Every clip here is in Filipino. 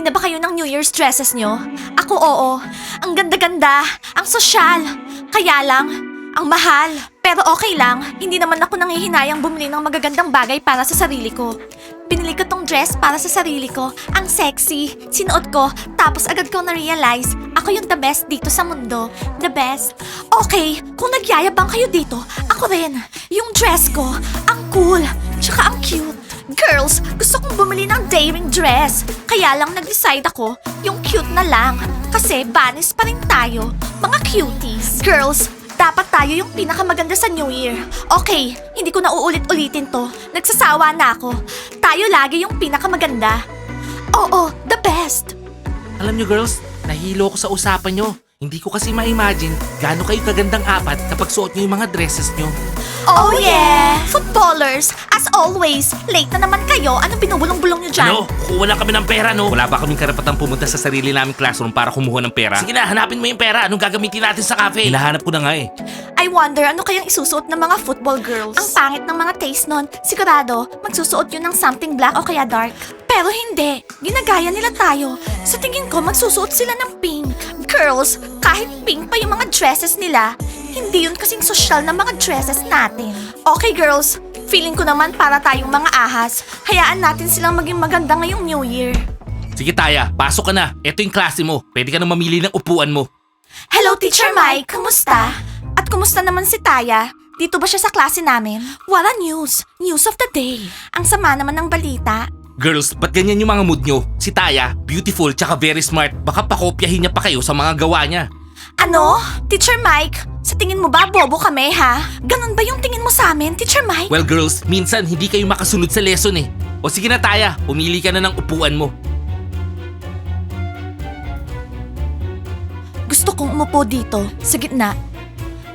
Bumili na ba kayo ng New Year's dresses nyo? Ako oo. Ang ganda-ganda, ang sosyal. Kaya lang, ang mahal. Pero okay lang, hindi naman ako nanghihinayang bumili ng magagandang bagay para sa sarili ko. Binili ko tong dress para sa sarili ko. Ang sexy. Sinuot ko, tapos agad ko na-realize, ako yung the best dito sa mundo. The best. Okay, kung nagyayabang kayo dito, ako rin. Yung dress ko, ang cool, tsaka ang cute. Girls, gusto kong bumili ng daring dress. Kaya lang nag-decide ako, yung cute na lang. Kasi banis pa rin tayo, mga cuties. Girls, dapat tayo yung pinakamaganda sa New Year. Okay, hindi ko na uulit-ulitin to. Nagsasawa na ako. Tayo lagi yung pinakamaganda. Oo, the best. Alam nyo girls, nahilo ko sa usapan nyo. Hindi ko kasi ma-imagine gaano kayo kagandang apat kapag suot nyo yung mga dresses nyo. Oh, yeah! Footballers, as always, late na naman kayo. Anong binubulong-bulong nyo dyan? Ano? Kuha lang kami ng pera, no? Wala ba kaming karapatang pumunta sa sarili naming classroom para kumuha ng pera? Sige na, hanapin mo yung pera. Anong gagamitin natin sa cafe? Hinahanap ko na nga eh. I wonder ano kayang isusuot ng mga football girls. Ang pangit ng mga taste nun. Sigurado, magsusuot yun ng something black o kaya dark. Pero hindi. Ginagaya nila tayo. Sa tingin ko, magsusuot sila ng pink. Girls, kahit pink pa yung mga dresses nila, hindi yun kasing sosyal na mga dresses natin. Okay girls, feeling ko naman para tayong mga ahas. Hayaan natin silang maging maganda ngayong New Year. Sige Taya, pasok ka na. Ito yung klase mo. Pwede ka na mamili ng upuan mo. Hello, Teacher Mike. Kumusta? At kumusta naman si Taya? Dito ba siya sa klase namin? Wala news. News of the day. Ang sama naman ng balita. Girls, ba't ganyan yung mga mood nyo? Si Taya, beautiful tsaka very smart. Baka pakopyahin niya pa kayo sa mga gawa niya. Ano? Teacher Mike, sa tingin mo ba bobo kami ha? Ganon ba yung tingin mo sa amin, Teacher Mike? Well girls, minsan hindi kayo makasunod sa lesson eh. O sige na Taya, pumili ka na ng upuan mo. Gusto kong umupo dito, sa gitna.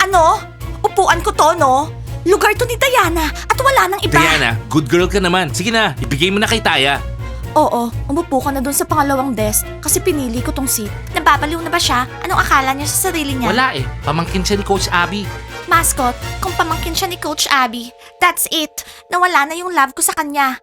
Ano? Upuan ko to, no? Lugar to ni Diana at wala nang iba. Diana, good girl ka naman. Sige na, ibigay mo na kay Taya. Oo, umupo ka na dun sa pangalawang desk kasi pinili ko tong seat. Nababaliw na ba siya? Anong akala niya sa sarili niya? Wala eh, pamangkin siya ni Coach Abby. Mascot, kung pamangkin siya ni Coach Abby, that's it. Nawala na yung love ko sa kanya.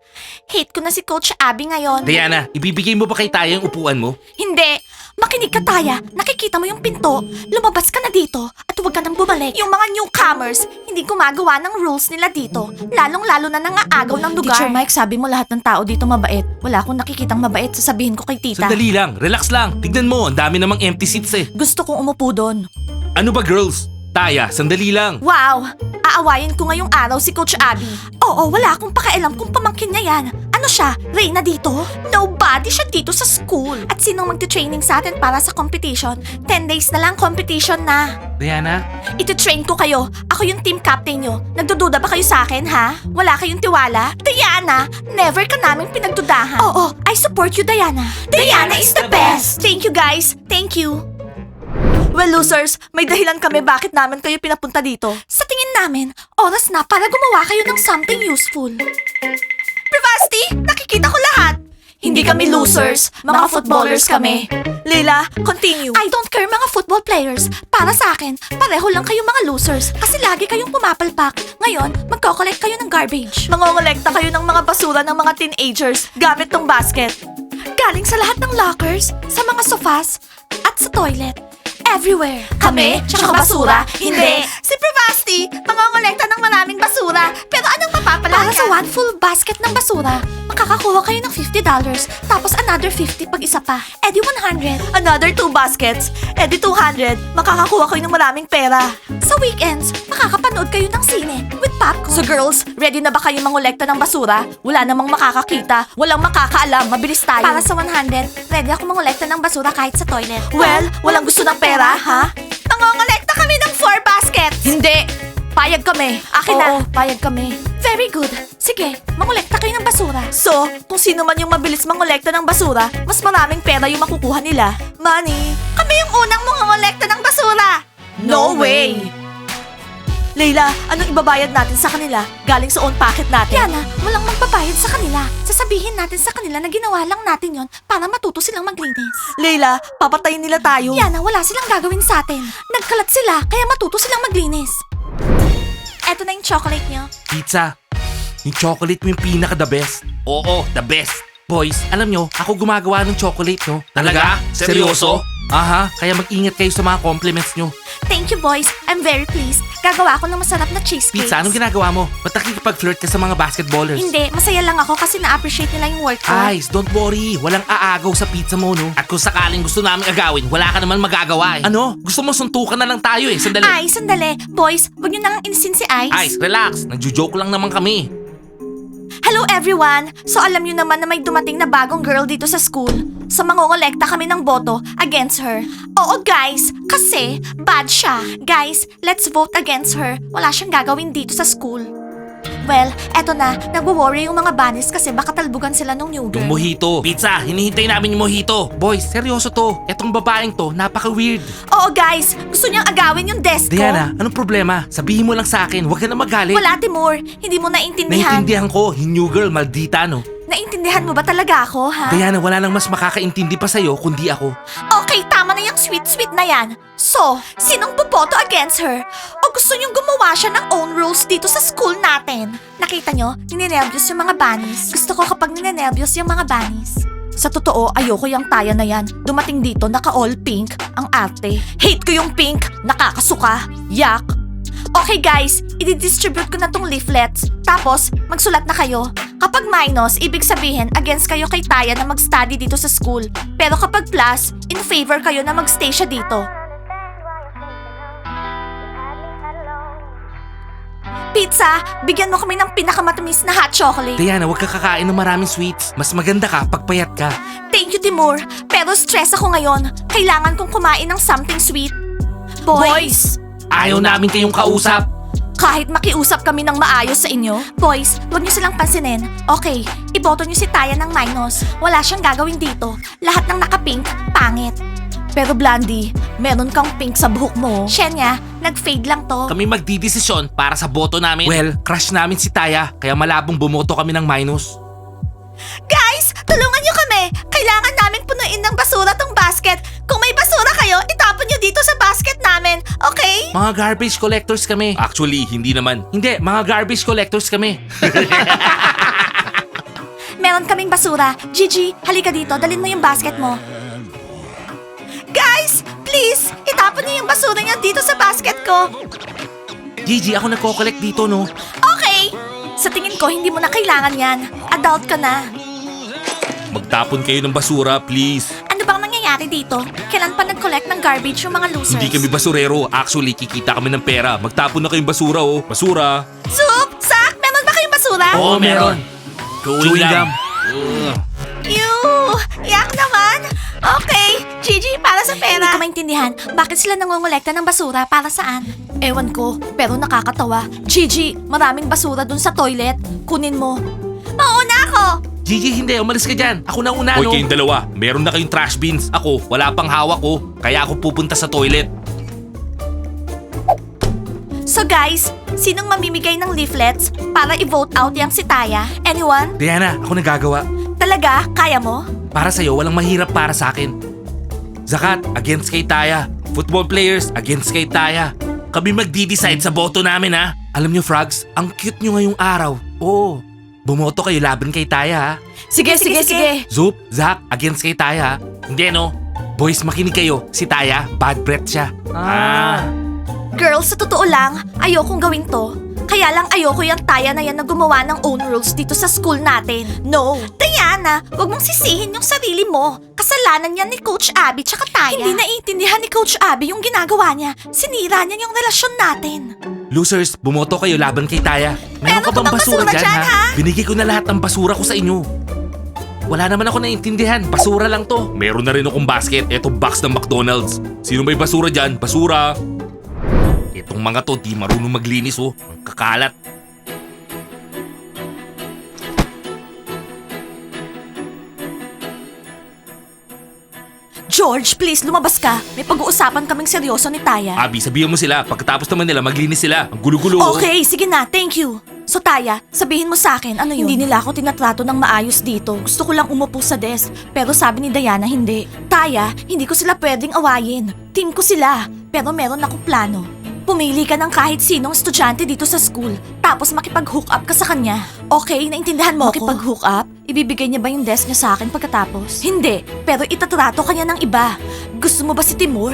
Hate ko na si Coach Abby ngayon. Diana, ibibigay mo ba kay Taya yung upuan mo? Hindi. Makinig ka, Taya. Nakikita mo yung pinto. Lumabas ka na dito at huwag ka nang bumalik. Yung mga newcomers, hindi gumagawa ng rules nila dito. Lalong-lalo na nangaagaw ng lugar. Teacher Mike, sabi mo lahat ng tao dito mabait. Wala akong nakikitang mabait. Sasabihin ko kay tita. Sandali lang, relax lang. Tignan mo, ang dami namang empty seats eh. Gusto kong umupo doon. Ano ba girls? Taya, sandali lang. Wow! Aawayin ko ngayong araw si Coach Abby. Oo, wala akong pakialam kung pamangkin niya yan. Ano siya? Reyna dito? Nobody siya dito sa school. At sinong magti-training sa atin para sa competition? 10 days na lang competition na. Diana, Iti-train ko kayo. Ako yung team captain nyo. Nagdududa ba kayo sa akin, ha? Wala kayong tiwala? Diana, never ka namin pinagdudahan. Oo, I support you, Diana. Diana is the best! Thank you, guys. Thank you. Well, losers, may dahilan kami bakit namin kayo pinapunta dito. Sa tingin namin, oras na para gumawa kayo ng something useful. Privasti, nakikita ko lahat. Hindi kami losers, mga footballers kami. Leila, continue. I don't care mga football players. Para sa akin, pareho lang kayo mga losers kasi lagi kayong pumapalpak. Ngayon, magkocollect kayo ng garbage. Mangongolekta kayo ng mga basura ng mga teenagers gamit tong basket. Galing sa lahat ng lockers, sa mga sofas, at sa toilet. Everywhere. Kami? Tsaka basura? Hindi. Si Pravasti, mangongolekta ng maraming basura. Pero anong mapapala Para sa one full basket ng basura, makakakuha kayo ng $50. Tapos another 50 pag isa pa. Edi 100. Another two baskets. Edi 200. Makakakuha kayo ng maraming pera. Sa weekends, makakapanood kayo ng sine with popcorn. So girls, ready na ba kayo mangolekta ng basura? Wala namang makakakita. Walang makakaalam. Mabilis tayo. Para sa 100, ready ako mangolekta ng basura kahit sa toilet. Well, walang gusto ng pera, ha? Mangongolekta baskets! Hindi! Payag kami. Akin na. Oo, payag kami. Very good. Sige, mangolekta kayo ng basura. So, kung sino man yung mabilis mangolekta ng basura, mas maraming pera yung makukuha nila. Money. Kami yung unang mangongolekta ng basura. No way! Leila, anong ibabayad natin sa kanila? Galing sa own pocket natin. Yana, walang magbabayad sa kanila. Sasabihin natin sa kanila na ginawa lang natin yon para matuto silang maglinis. Leila, papatayin nila tayo. Yana, wala silang gagawin sa atin. Nagkalat sila, kaya matuto silang maglinis. Eto na yung chocolate nyo. pizza. Yung chocolate mo yung pinaka the best. Oo, the best. Boys, alam nyo, ako gumagawa ng chocolate, no? Talaga? Seryoso? Aha, kaya mag-ingat kayo sa mga compliments nyo. Thank you, boys. I'm very pleased. Gagawa ko ng masarap na cheesecake. Pizza, anong ginagawa mo? Ba't nakikipag-flirt ka sa mga basketballers? Hindi, masaya lang ako kasi na-appreciate nila yung work ko. Guys, don't worry. Walang aagaw sa pizza mo, no? At kung sakaling gusto namin agawin, wala ka naman magagawa eh. Ano? Gusto mo suntukan na lang tayo eh. Sandali. Ay, sandali. Boys, wag niyo nang inisin si Ice. Ice, relax. Nagjo-joke lang naman kami. Hello everyone! So alam niyo naman na may dumating na bagong girl dito sa school. So mangongolekta kami ng boto against her. Oo guys, kasi bad siya. Guys, let's vote against her. Wala siyang gagawin dito sa school. Well, eto na, nagwo-worry yung mga bunnies kasi baka talbugan sila nung new girl. Yung mojito. Pizza, hinihintay namin yung mojito. Boys, seryoso to. Etong babaeng to, napaka-weird. Oo guys, gusto niyang agawin yung desk ko. Diana, anong problema? Sabihin mo lang sa akin, huwag ka na magalit. Wala Timur, hindi mo naintindihan. Naintindihan ko, yung new girl, maldita no. Naintindihan mo ba talaga ako, ha? Diana, wala nang mas makakaintindi pa sa'yo kundi ako. Okay, tama na yung sweet-sweet na yan. So, sinong boboto against her? O gusto niyong gumawa siya ng own rules dito sa school natin? Nakita niyo, ninenervyos yung mga bunnies. Gusto ko kapag ninenervyos yung mga bunnies. Sa totoo, ayoko yung taya na yan. Dumating dito, naka all pink. Ang arte. Hate ko yung pink. Nakakasuka. Yak. Okay guys, i-distribute ko na tong leaflets. Tapos, magsulat na kayo. Kapag minus, ibig sabihin against kayo kay Taya na mag-study dito sa school. Pero kapag plus, in favor kayo na mag-stay siya dito. Pizza, bigyan mo kami ng pinakamatamis na hot chocolate. Diana, huwag ka kakain ng maraming sweets. Mas maganda ka pag payat ka. Thank you, Timur. Pero stress ako ngayon. Kailangan kong kumain ng something sweet. Boys! Ayaw namin kayong kausap. Kahit makiusap kami ng maayos sa inyo, boys, huwag niyo silang pansinin. Okay, iboto niyo si Taya ng minus. Wala siyang gagawin dito. Lahat ng naka-pink, pangit. Pero Blandy, meron kang pink sa buhok mo. Shenya, nag-fade lang to. Kami magdidesisyon para sa boto namin. Well, crush namin si Taya, kaya malabong bumoto kami ng minus. Guys, tulungan niyo kami. Kailangan Mga garbage collectors kami. Actually, hindi naman. Hindi, mga garbage collectors kami. Meron kaming basura. Gigi, halika dito. Dalin mo yung basket mo. Guys, please, itapon niyo yung basura niyo dito sa basket ko. Gigi, ako nagko-collect dito, no? Okay. Sa tingin ko, hindi mo na kailangan yan. Adult ka na. Magtapon kayo ng basura, please. Dito? Kailan pa nag-collect ng garbage yung mga losers? Hindi kami basurero. Actually, kikita kami ng pera. Magtapon na kayong basura, oh. Basura. Soup! Sak! Meron ba kayong basura? Oo, meron. Chewing gum. Ew! Yak naman! Okay, Gigi, para sa pera. Hindi ko maintindihan, bakit sila nangongolekta ng basura para saan? Ewan ko, pero nakakatawa. Gigi, maraming basura dun sa toilet. Kunin mo. Mauna ako! Gigi, hindi. Umalis ka dyan. Ako na una, Hoy, no? kayong dalawa, meron na kayong trash bins. Ako, wala pang hawak ko. Kaya ako pupunta sa toilet. So guys, sinong mamimigay ng leaflets para i-vote out yung si Taya? Anyone? Diana, ako nagagawa. Talaga? Kaya mo? Para sa'yo, walang mahirap para sa akin. Zakat, against kay Taya. Football players, against kay Taya. Kami magdi-decide sa boto namin, ha? Alam nyo, Frogs, ang cute nyo ngayong araw. Oo. Bumoto kayo laban kay Taya, ha? Sige, sige, sige. Zoop, Zach, against kay Taya, ha? Hindi, no? Boys, makinig kayo. Si Taya, bad breath siya. Ah. Girls, sa totoo lang, ayokong gawin to. Kaya lang ayoko yung taya na yan na gumawa ng own rules dito sa school natin. No! Diana, wag mong sisihin yung sarili mo. Kasalanan yan ni Coach Abby tsaka Taya. Hindi naiintindihan ni Coach Abby yung ginagawa niya. Sinira niya yung relasyon natin. Losers, bumoto kayo laban kay Taya. Meron Meron ka bang basura, basura dyan, dyan, ha? ha? Binigay ko na lahat ng basura ko sa inyo. Wala naman ako naiintindihan. Basura lang to. Meron na rin akong basket. Etong box ng McDonald's. Sino may basura dyan? Basura. Itong mga to, di marunong maglinis, oh. Ang kakalat. George, please lumabas ka. May pag-uusapan kaming seryoso ni Taya. Abi, sabihan mo sila. Pagkatapos naman nila, maglinis sila. Ang gulo-gulo. oh. Okay, sige na. Thank you. So Taya, sabihin mo sa akin, ano yun? Hindi nila ako tinatrato ng maayos dito. Gusto ko lang umupo sa desk. Pero sabi ni Diana, hindi. Taya, hindi ko sila pwedeng awayin. Team ko sila. Pero meron akong plano. Pumili ka ng kahit sinong estudyante dito sa school, tapos makipag-hook up ka sa kanya. Okay, naintindihan mo Makipag-hook up? Ibibigay niya ba yung desk niya sa akin pagkatapos? Hindi, pero itatrato kanya ng iba. Gusto mo ba si Timur?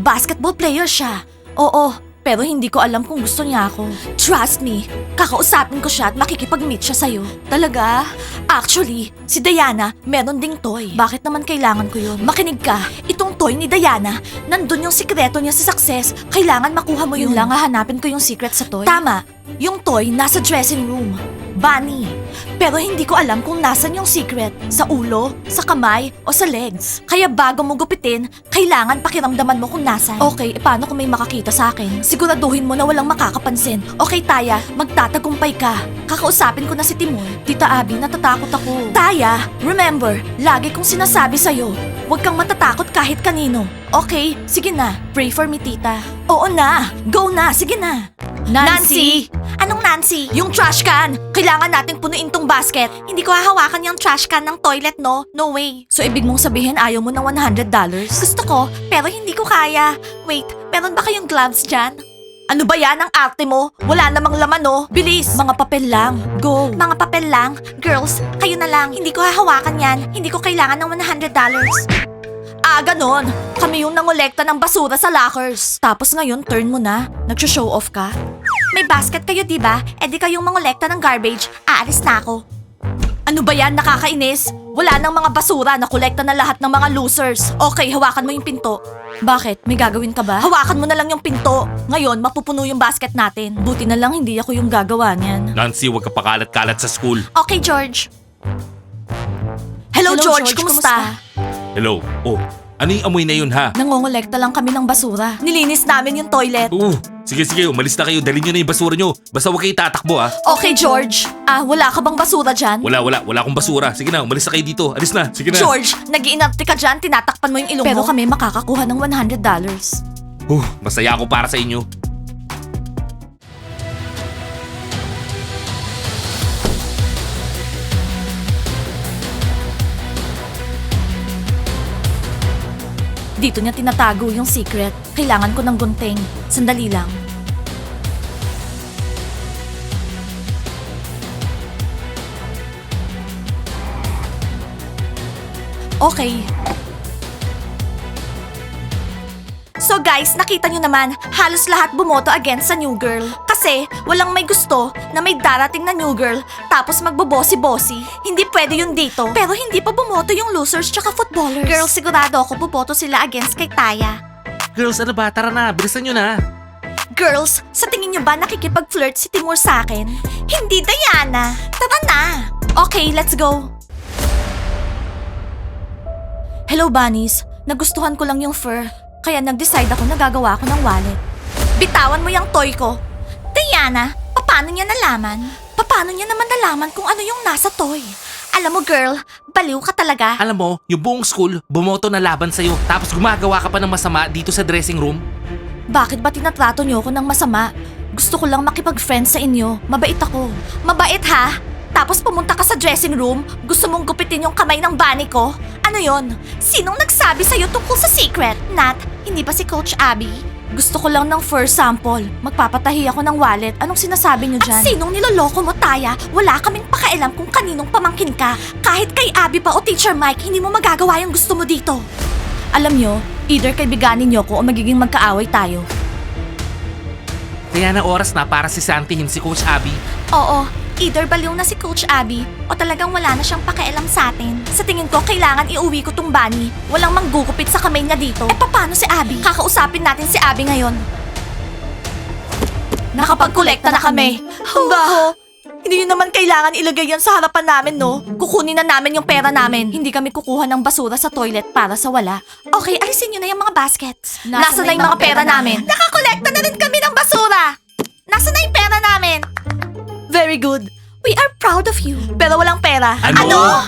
Basketball player siya. Oo, pero hindi ko alam kung gusto niya ako. Trust me, kakausapin ko siya at makikipag-meet siya sa'yo. Talaga? Actually, si Diana, meron ding toy. Bakit naman kailangan ko yun? Makinig ka, itong toy ni Diana, nandun yung sikreto niya sa success. Kailangan makuha mo yun. lang, hahanapin ko yung secret sa toy. Tama, yung toy nasa dressing room. Bunny. Pero hindi ko alam kung nasan yung secret. Sa ulo, sa kamay, o sa legs. Kaya bago mo gupitin, kailangan pakiramdaman mo kung nasan. Okay, e paano kung may makakita sa akin? Siguraduhin mo na walang makakapansin. Okay, Taya, magtatagumpay ka. Kakausapin ko na si Timur. Tita Abby, natatakot ako. Taya, remember, lagi kong sinasabi sa'yo, huwag kang matatakot kahit kanino. Okay, sige na. Pray for me, tita. Oo na. Go na. Sige na. Nancy! Anong Nancy? Yung trash can! Kailangan nating punuin tong basket. Hindi ko hahawakan yung trash can ng toilet, no? No way. So, ibig mong sabihin ayaw mo ng $100? Gusto ko, pero hindi ko kaya. Wait, meron ba kayong gloves dyan? Ano ba yan ang arte mo? Wala namang laman, no? Bilis! Mga papel lang. Go! Mga papel lang? Girls, kayo na lang. Hindi ko hahawakan yan. Hindi ko kailangan ng $100. Ah, ganon. Kami yung nangolekta ng basura sa lockers. Tapos ngayon, turn mo na. Nagsho-show off ka. May basket kayo, di ba? E di kayong mangolekta ng garbage. Aalis na ako. Ano ba yan? Nakakainis? Wala nang mga basura na kolekta na lahat ng mga losers. Okay, hawakan mo yung pinto. Bakit? May gagawin ka ba? Hawakan mo na lang yung pinto. Ngayon, mapupuno yung basket natin. Buti na lang hindi ako yung gagawa niyan. Nancy, huwag ka pakalat-kalat sa school. Okay, George. Hello, George. Kumusta? Hello. Oh, ano yung amoy na yun ha? Nangongolekta lang kami ng basura. Nilinis namin yung toilet. Uh, sige sige, umalis na kayo. Dalhin nyo na yung basura nyo. Basta huwag kayo tatakbo ha. Okay, George. Ah, wala ka bang basura dyan? Wala, wala, wala akong basura. Sige na, umalis na kayo dito. Alis na. Sige na. George, nagiinarte ka dyan, tinatakpan mo yung ilong Pero mo. Pero kami makakakuha ng $100. Uh, masaya ako para sa inyo. Dito niya tinatago yung secret. Kailangan ko ng gunting. Sandali lang. Okay. So guys, nakita nyo naman, halos lahat bumoto against sa new girl. Kasi walang may gusto na may darating na new girl tapos magbobosi-bosi. Hindi pwede yun dito. Pero hindi pa bumoto yung losers tsaka footballers. Girls, sigurado ako buboto sila against kay Taya. Girls, ano ba? Tara na, bilisan nyo na. Girls, sa tingin nyo ba nakikipag-flirt si Timur sa akin? Hindi, Diana. Tara na. Okay, let's go. Hello, bunnies. Nagustuhan ko lang yung fur. Kaya nag-decide ako na gagawa ko ng wallet. Bitawan mo yung toy ko. Diana, paano niya nalaman? Paano niya naman nalaman kung ano yung nasa toy? Alam mo, girl, baliw ka talaga. Alam mo, yung buong school, bumoto na laban sa'yo. Tapos gumagawa ka pa ng masama dito sa dressing room. Bakit ba tinatrato niyo ako ng masama? Gusto ko lang makipag-friend sa inyo. Mabait ako. Mabait ha? Tapos pumunta ka sa dressing room, gusto mong gupitin yung kamay ng bunny ko? Ano yon? Sinong nagsabi sa'yo tungkol sa secret? Nat, hindi ba si Coach Abby? Gusto ko lang ng first sample. Magpapatahi ako ng wallet. Anong sinasabi niyo dyan? At sinong niloloko mo, Taya? Wala kaming pakialam kung kaninong pamangkin ka. Kahit kay Abby pa o Teacher Mike, hindi mo magagawa yung gusto mo dito. Alam nyo, either kaibiganin niyo ko o magiging magkaaway tayo. Kaya na oras na para si Santihin si Coach Abby. Oo, either baliw na si Coach Abby o talagang wala na siyang pakialam sa atin. Sa tingin ko, kailangan iuwi ko tong bunny. Walang manggugupit sa kamay niya dito. Eh paano si Abby? Kakausapin natin si Abby ngayon. Nakapagkolekta na kami. Ang baho. Hindi nyo naman kailangan ilagay yan sa harapan namin, no? Kukunin na namin yung pera namin. Hindi kami kukuha ng basura sa toilet para sa wala. Okay, alisin nyo na yung mga baskets. Nasa, na yung mga pera, namin? Nakakolekta na rin kami ng basura! Nasa na yung pera namin? Very good. We are proud of you. Pero walang pera. Ano?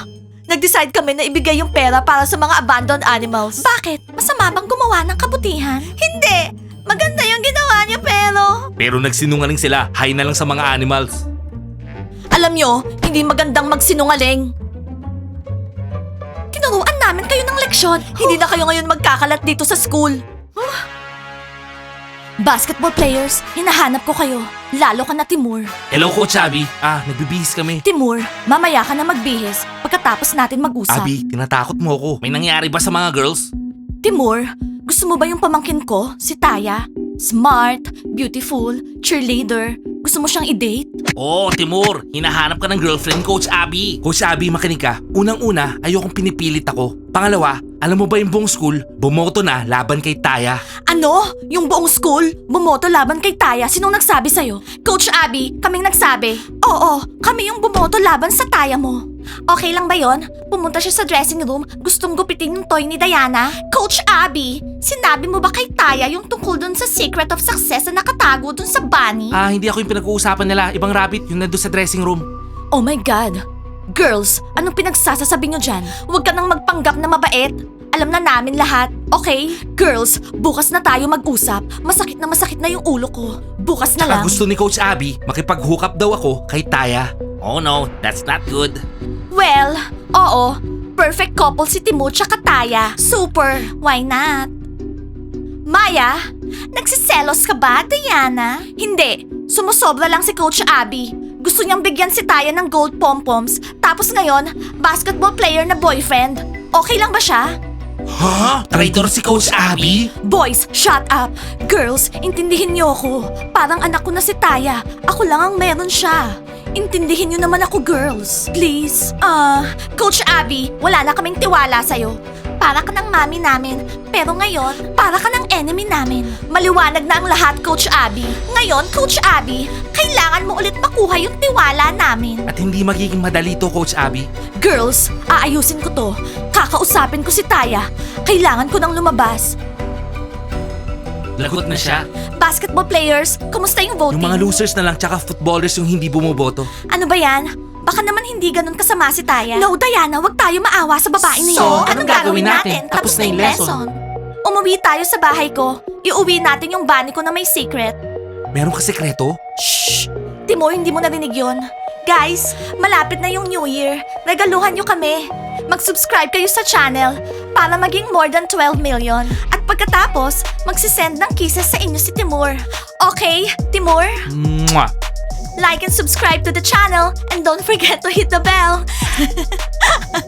Nag-decide kami na ibigay yung pera para sa mga abandoned animals. Bakit? Masama bang gumawa ng kabutihan? Hindi. Maganda yung ginawa niya pero... Pero nagsinungaling sila. Hi na lang sa mga animals. Alam nyo, hindi magandang magsinungaling. Tinuruan namin kayo ng leksyon. Hindi na kayo ngayon magkakalat dito sa school. Basketball players, hinahanap ko kayo. Lalo ka na Timur. Hello, Coach Abby. Ah, nagbibihis kami. Timur, mamaya ka na magbihis pagkatapos natin mag-usap. Abby, tinatakot mo ako. May nangyari ba sa mga girls? Timur, gusto mo ba yung pamangkin ko, si Taya? Smart, beautiful, cheerleader. Gusto mo siyang i-date? Oo, Timur. Hinahanap ka ng girlfriend, Coach Abby. Coach Abby, makinig ka. Unang-una, ayokong pinipilit ako. Pangalawa, alam mo ba yung buong school, bumoto na laban kay Taya. Ano? Yung buong school? Bumoto laban kay Taya? Sinong nagsabi sa'yo? Coach Abby, kaming nagsabi. Oo, kami yung bumoto laban sa Taya mo. Okay lang ba yon? Pumunta siya sa dressing room, gustong gupitin yung toy ni Diana. Coach Abby, sinabi mo ba kay Taya yung tungkol dun sa secret of success na nakatago dun sa bunny? Ah, hindi ako yung pinag-uusapan nila. Ibang rabbit, yung nandun sa dressing room. Oh my God! Girls, anong pinagsasasabi nyo dyan? Huwag ka nang magpanggap na mabait. Alam na namin lahat, okay? Girls, bukas na tayo mag-usap. Masakit na masakit na yung ulo ko. Bukas na lang. Tsaka gusto ni Coach Abby, makipag-hook up daw ako kay Taya. Oh no, that's not good. Well, oo. Perfect couple si Timur tsaka Taya. Super. Why not? Maya, nagsiselos ka ba, Diana? Hindi. Sumusobra lang si Coach Abby. Gusto niyang bigyan si Taya ng gold pom-poms. Tapos ngayon, basketball player na boyfriend. Okay lang ba siya? Ha? Traitor si Coach Abby? Boys, shut up! Girls, intindihin niyo ako. Parang anak ko na si Taya. Ako lang ang meron siya. Intindihin niyo naman ako, girls. Please. Ah, Coach Abby, wala na kaming tiwala sa'yo. Para ka ng mami namin, pero ngayon, para ka ng enemy namin. Maliwanag na ang lahat, Coach Abby. Ngayon, Coach Abby, kailangan mo ulit makuha yung tiwala namin. At hindi magiging madali to, Coach Abby. Girls, aayusin ko to. Kakausapin ko si Taya. Kailangan ko nang lumabas. Lagot na siya. Basketball players, kumusta yung voting? Yung mga losers na lang tsaka footballers yung hindi bumoboto. Ano ba yan? Baka naman hindi ganun kasama si Taya. No, Diana, wag tayo maawa sa babae na yun. So, anong gagawin natin? Tapos na yung lesson. Umuwi tayo sa bahay ko. Iuwi natin yung bani ko na may secret. Meron ka sekreto? Shh! Timur, hindi mo narinig yun. Guys, malapit na yung New Year. Regaluhan nyo kami. Mag-subscribe kayo sa channel para maging more than 12 million. At pagkatapos, magsisend ng kisses sa inyo si Timur. Okay, Timur? Mwah! like and subscribe to the channel and don't forget to hit the bell.